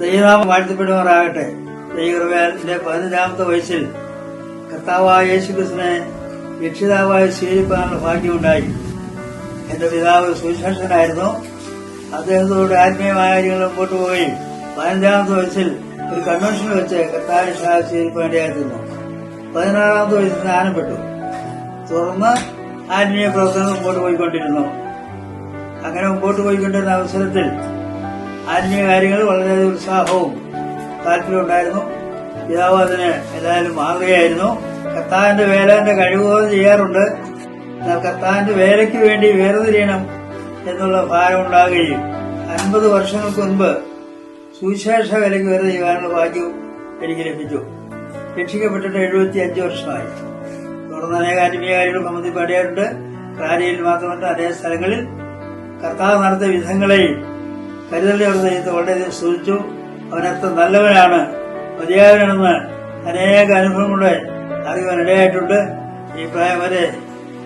ദൈവനാമം വാഴ്ത്തപ്പെടുമാറാകട്ടെ. ദൈവകൃപയാലിന്റെ പതിനഞ്ചാമത്തെ വയസ്സിൽ കർത്താവായ യേശുക്രിസ്തുവിനെ രക്ഷിതാവായി സ്വീകരിക്കാനുള്ള ഭാഗ്യമുണ്ടായി. എന്റെ പിതാവ് സുശേഷനായിരുന്നു അദ്ദേഹത്തോട് ആത്മീയമായ കാര്യങ്ങൾ മുമ്പോട്ട് പോയി പതിനഞ്ചാമത്തെ വയസ്സിൽ ഒരു കൺവെൻഷൻ വെച്ച് കർത്താവിനെ സ്വീകരിക്കേണ്ടിയായിരുന്നു പതിനാറാമത്തെ വയസ്സിൽ സ്നാനപ്പെട്ടു. തുടർന്ന് ആത്മീയ പ്രവർത്തനം മുമ്പോട്ട് പോയിക്കൊണ്ടിരുന്നു. അങ്ങനെ മുമ്പോട്ട് പോയിക്കൊണ്ടിരുന്ന അവസരത്തിൽ ആത്മീയ കാര്യങ്ങൾ വളരെ ഉത്സാഹവും താല്പര്യം ഉണ്ടായിരുന്നു പിതാവ് അതിന് ഏതായാലും മാതൃകയായിരുന്നു കർത്താവിന്റെ വേലന്റെ കഴിവുകൾ ചെയ്യാറുണ്ട്. എന്നാൽ കർത്താവിന്റെ വേലയ്ക്ക് വേണ്ടി വേർതിരിയണം എന്നുള്ള ഭാരം ഉണ്ടാകുകയും അൻപത് വർഷങ്ങൾക്ക് മുൻപ് സുവിശേഷ വിലയ്ക്ക് വേറെ ചെയ്യാനുള്ള ഭാഗ്യവും എനിക്ക് ലഭിച്ചു. രക്ഷിക്കപ്പെട്ടിട്ട് എഴുപത്തി അഞ്ച് വർഷമായി. തുടർന്ന് അനേക ആത്മീയകാരികളും കാര്യങ്ങൾ പാടിയാറുണ്ട് കാര്യയിൽ മാത്രമല്ല അനേക സ്ഥലങ്ങളിൽ കർത്താവ് നടത്തിയ വിധങ്ങളെയും കരുതലിന്റെ അവർ ദൈവത്തെ വളരെയധികം സ്തുതിച്ചു അവനത്ര നല്ലവനാണ് മതിയായവനാണെന്ന് അനേക അനുഭവങ്ങളുടെ അറിയുവാൻ ഇടയായിട്ടുണ്ട്. ഈ പ്രായം വരെ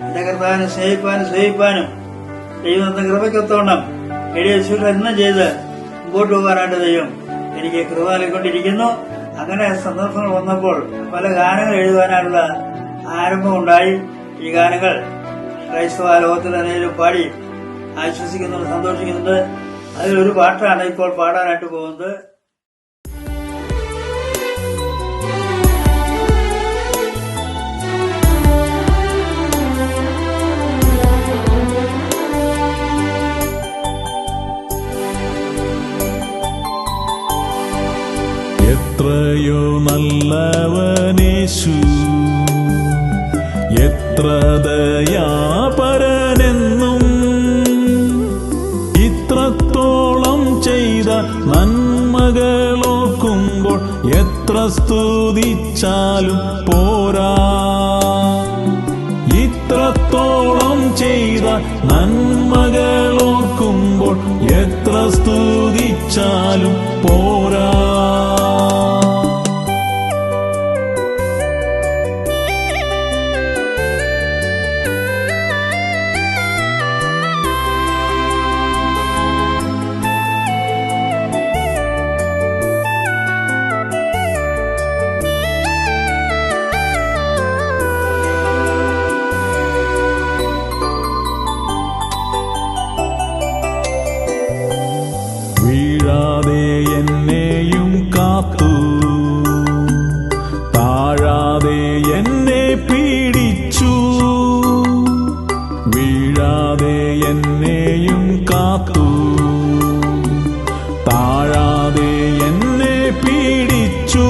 എന്റെ കർത്താവിനെ സ്നേഹിപ്പാനും സ്നേഹിപ്പാനും ദൈവത്തെ കൃപയ്ക്കൊത്തോണം എഴുതിയ എന്നും ചെയ്ത് മുമ്പോട്ട് പോകാനായിട്ട് ദൈവം എനിക്ക് കൃപ നൽകിക്കൊണ്ടിരിക്കുന്നു അങ്ങനെ സന്ദർഭങ്ങൾ വന്നപ്പോൾ പല ഗാനങ്ങൾ എഴുതുവാനുള്ള ആരംഭമുണ്ടായി ഈ ഗാനങ്ങൾ ക്രൈസ്തവ ലോകത്തിൽ അനേകം പാടി ആശ്വസിക്കുന്നുണ്ട് സന്തോഷിക്കുന്നുണ്ട്. അതിലൊരു പാട്ടാണ് ഇപ്പോൾ പാടാനായിട്ട് പോകുന്നത് എത്രയോ നല്ലവനേശു എത്ര ദയാപരനെന്നും സ്തുതിച്ചാലും പോരാ. ഇത്രത്തോളം ചെയ്ത നന്മകളോർക്കുമ്പോൾ എത്ര സ്തുതിച്ചാലും പോരാ. എന്നെയും കാത്തു. താഴാതെ എന്നെ പീഡിച്ചു.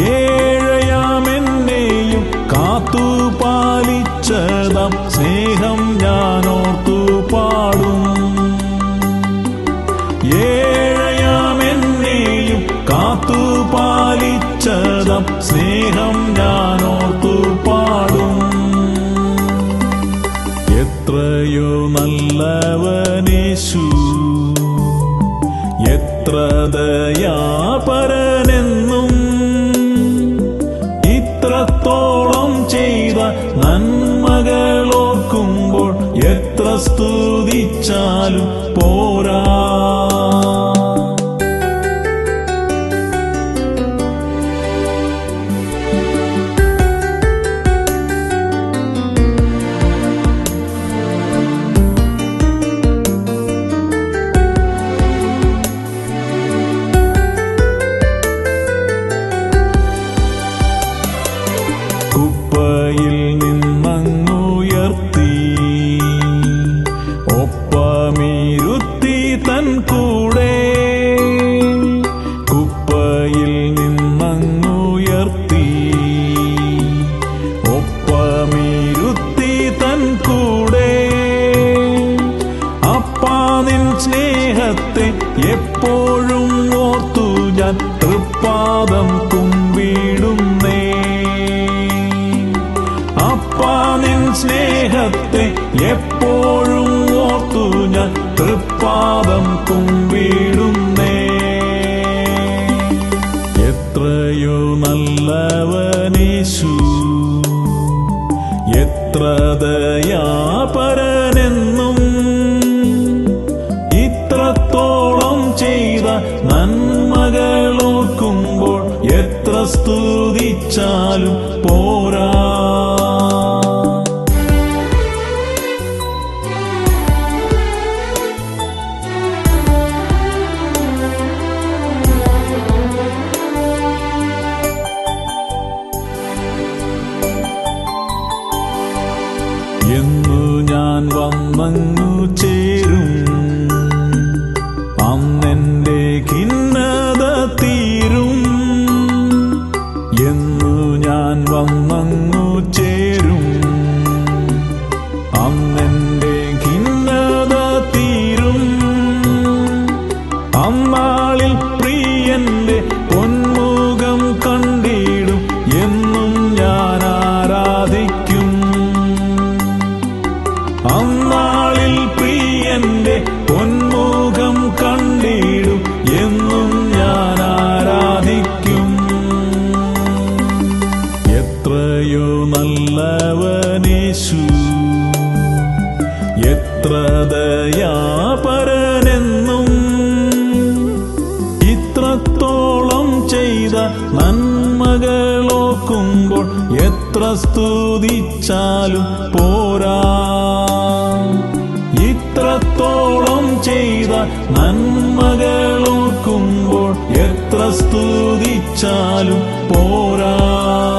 ഏഴയാമെന്നെയും കാത്തു പാലിച്ചതം സ്നേഹം ഞാൻ ഓർത്തു പാടും ഏഴയാമെന്നെയും കാത്തു പാലിച്ചതം സ്നേഹം ഞാൻ ഓർത്തു പാടും. എത്രയോ നല്ലവനേശു? എത്ര ദയാപരനെന്നും സ്നേഹത്തെ എപ്പോഴും ഓർത്തു ഞാൻ തൃപ്പാദം കുമ്പിടുന്നേ. എത്രയോ നല്ലവനേശു എത്ര ദയാപരനെന്നും ഇത്രത്തോളം ചെയ്ത നന്മകളോർക്കുമ്പോൾ എത്ര സ്തുതിച്ചാലും പോരാ വന്നങ്ങു ചേരും. അന്നെന്റെ ഖിന്നത തീരും. എന്നു ഞാൻ വന്നങ്ങു ചേരും. അന്നെന്റെ നന്മകളോക്കുമ്പോൾ എത്ര സ്തുതിച്ചാലും പോരാ. ഇത്രത്തോളം ചെയ്ത നന്മകളോക്കുമ്പോൾ എത്ര സ്തുതിച്ചാലും പോരാ.